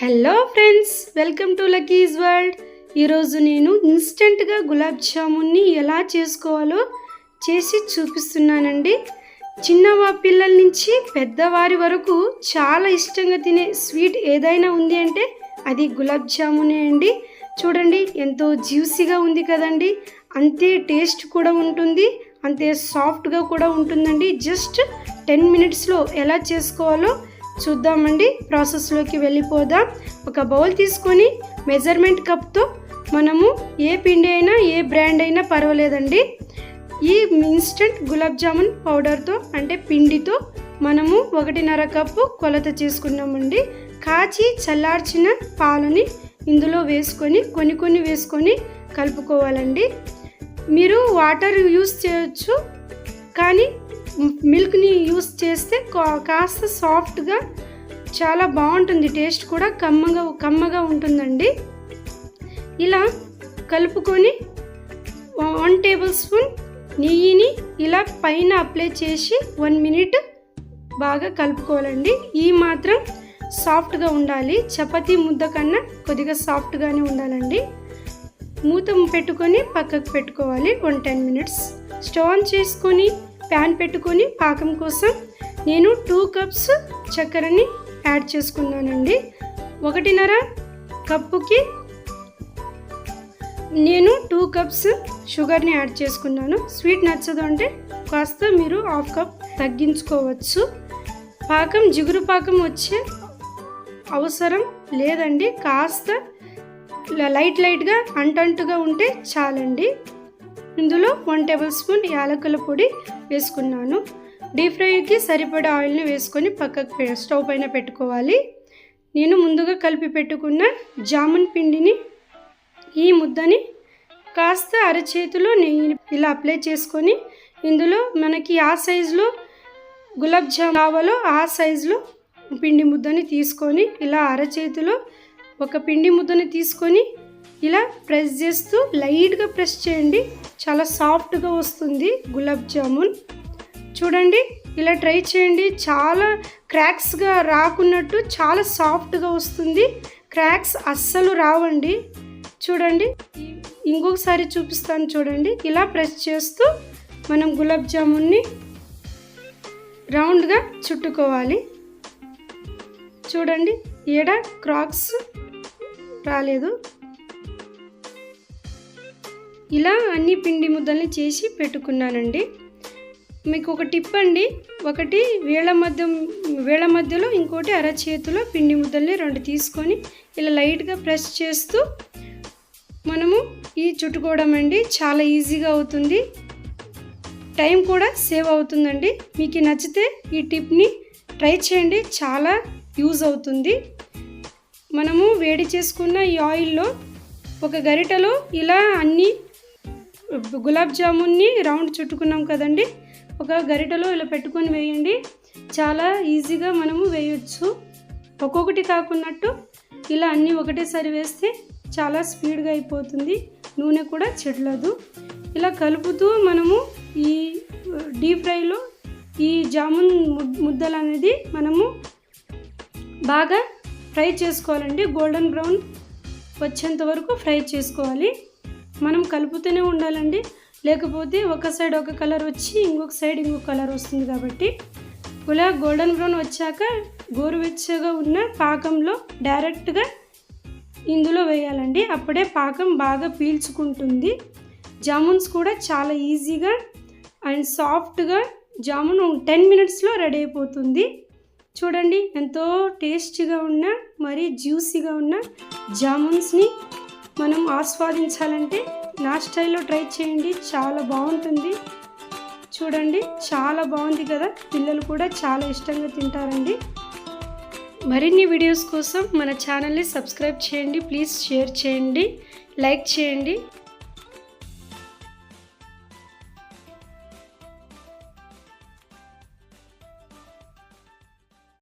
Hello friends welcome to Lucky's world. ఈరోజు నేను ఇన్స్టెంట్గా గులాబ్ జామున్ని ఎలా చేసుకోవాలో చేసి చూపిస్తున్నానండి. చిన్న పిల్లల నుంచి పెద్దవారి వరకు చాలా ఇష్టంగా తినే స్వీట్ ఏదైనా ఉంది అంటే అది గులాబ్ జామునే అండి. చూడండి ఎంతో జ్యూసీగా ఉంది కదండి. అంతే టేస్ట్ కూడా ఉంటుంది అంతే సాఫ్ట్గా కూడా ఉంటుందండి. జస్ట్ టెన్ మినిట్స్లో ఎలా చేసుకోవాలో చూద్దామండి. ప్రాసెస్లోకి వెళ్ళిపోదాం. ఒక బౌల్ తీసుకొని మెజర్మెంట్ కప్తో మనము ఏ పిండి అయినా ఏ బ్రాండ్ అయినా పర్వాలేదండి. ఈ ఇన్స్టెంట్ గులాబ్ జామున్ పౌడర్తో అంటే పిండితో మనము ఒకటిన్నర కప్పు కొలత చేసుకున్నామండి. కాచి చల్లార్చిన పాలని ఇందులో వేసుకొని కొన్ని కొన్ని వేసుకొని కలుపుకోవాలండి. మీరు వాటర్ యూస్ చేయొచ్చు కానీ మిల్క్ని యూస్ చేస్తే కా- కాస్త సాఫ్ట్గా చాలా బాగుంటుంది. టేస్ట్ కూడా కమ్మగా కమ్మగా ఉంటుందండి. ఇలా కలుపుకొని వన్ టేబుల్ స్పూన్ నెయ్యిని ఇలా పైన అప్లై చేసి వన్ మినిట్ బాగా కలుపుకోవాలండి. ఈ మాత్రం సాఫ్ట్గా ఉండాలి. చపాతీ ముద్ద కన్నా కొద్దిగా సాఫ్ట్గానే ఉండాలండి. మూత పెట్టుకొని పక్కకు పెట్టుకోవాలి. One ten minutes stove on చేసుకొని ప్యాన్ పెట్టుకొని పాకం కోసం నేను టూ కప్స్ చక్కెరని యాడ్ చేసుకున్నానండి. ఒకటిన్నర కప్పుకి నేను టూ కప్స్ షుగర్ని యాడ్ చేసుకున్నాను. స్వీట్ నచ్చదు అంటే కాస్త మీరు హాఫ్ కప్ తగ్గించుకోవచ్చు. పాకం జిగురు పాకం వచ్చే అవసరం లేదండి. కాస్త లైట్ లైట్గా అంటంటుగా ఉంటే చాలండి. ఇందులో వన్ టేబుల్ స్పూన్ యాలకుల పొడి వేసుకున్నాను. డీప్ ఫ్రైకి సరిపడా ఆయిల్ని వేసుకొని పక్కకు స్టవ్ పైన పెట్టుకోవాలి. నేను ముందుగా కలిపి పెట్టుకున్న జామున్ పిండిని ఈ ముద్దని కాస్త అరచేతిలో నెయ్యి ఇలా అప్లై చేసుకొని ఇందులో మనకి ఆ సైజులో గులాబ్ జామ్ కావాలో ఆ సైజులో పిండి ముద్దని తీసుకొని ఇలా అరచేతిలో ఒక పిండి ముద్దని తీసుకొని ఇలా ప్రెస్ చేస్తూ లైట్గా ప్రెస్ చేయండి. చాలా సాఫ్ట్గా వస్తుంది గులాబ్ జామున్ చూడండి ఇలా ట్రై చేయండి. చాలా క్రాక్స్గా రాకున్నట్టు చాలా సాఫ్ట్గా వస్తుంది. క్రాక్స్ అస్సలు రావండి. చూడండి ఇంకొకసారి చూపిస్తాను చూడండి. ఇలా ప్రెస్ చేస్తూ మనం గులాబ్ జామున్ని రౌండ్గా చుట్టుకోవాలి. చూడండి ఎడ క్రాక్స్ రాలేదు. ఇలా అన్ని పిండి ముద్దల్ని చేసి పెట్టుకున్నానండి. మీకు ఒక టిప్ అండి. ఒకటి వేళ మధ్య వేళ మధ్యలో ఇంకోటి అరచేతిలో పిండి ముద్దల్ని రెండు తీసుకొని ఇలా లైట్గా ప్రెస్ చేస్తూ మనము ఈ చుట్టుకోవడం అండి చాలా ఈజీగా అవుతుంది. టైం కూడా సేవ్ అవుతుందండి. మీకు నచ్చితే ఈ టిప్ని ట్రై చేయండి. చాలా యూజ్ అవుతుంది. మనము వేడి చేసుకున్న ఈ ఆయిల్లో ఒక గరిటలో ఇలా అన్నీ గులాబ్ జామున్ని రౌండ్ చుట్టుకున్నాం కదండి. ఒక గరిటలో ఇలా పెట్టుకొని వేయండి. చాలా ఈజీగా మనము వేయొచ్చు. ఒక్కొక్కటి కాకున్నట్టు ఇలా అన్నీ ఒకటేసారి వేస్తే చాలా స్పీడ్గా అయిపోతుంది. నూనె కూడా చెట్లదు ఇలా కలుపుతూ మనము ఈ డీప్ ఫ్రైలో ఈ జామున్ ముద్దలు అనేది మనము బాగా ఫ్రై చేసుకోవాలండి. గోల్డెన్ బ్రౌన్ వచ్చేంత వరకు ఫ్రై చేసుకోవాలి. మనం కలుపుతూనే ఉండాలండి. లేకపోతే ఒక సైడ్ ఒక కలర్ వచ్చి ఇంకొక సైడ్ ఇంకొక కలర్ వస్తుంది కాబట్టి ఇలా గోల్డెన్ బ్రౌన్ వచ్చాక గోరువెచ్చగా ఉన్న పాకంలో డైరెక్ట్గా ఇందులో వేయాలండి. అప్పుడే పాకం బాగా పీల్చుకుంటుంది. జామున్స్ కూడా చాలా ఈజీగా అండ్ సాఫ్ట్గా జామున్ టెన్ మినిట్స్లో రెడీ అయిపోతుంది. చూడండి ఎంతో టేస్టీగా ఉన్న మరి జ్యూసీగా ఉన్న జామున్స్ని మనం ఆస్వాదించాలంటే నా స్టైల్లో ట్రై చేయండి. చాలా బాగుంటుంది. చూడండి చాలా బాగుంది కదా? పిల్లలు కూడా చాలా ఇష్టంగా తింటారండి. మరిన్ని వీడియోస్ కోసం మన ఛానల్ని సబ్స్క్రైబ్ చేయండి. ప్లీజ్ షేర్ చేయండి. లైక్ చేయండి.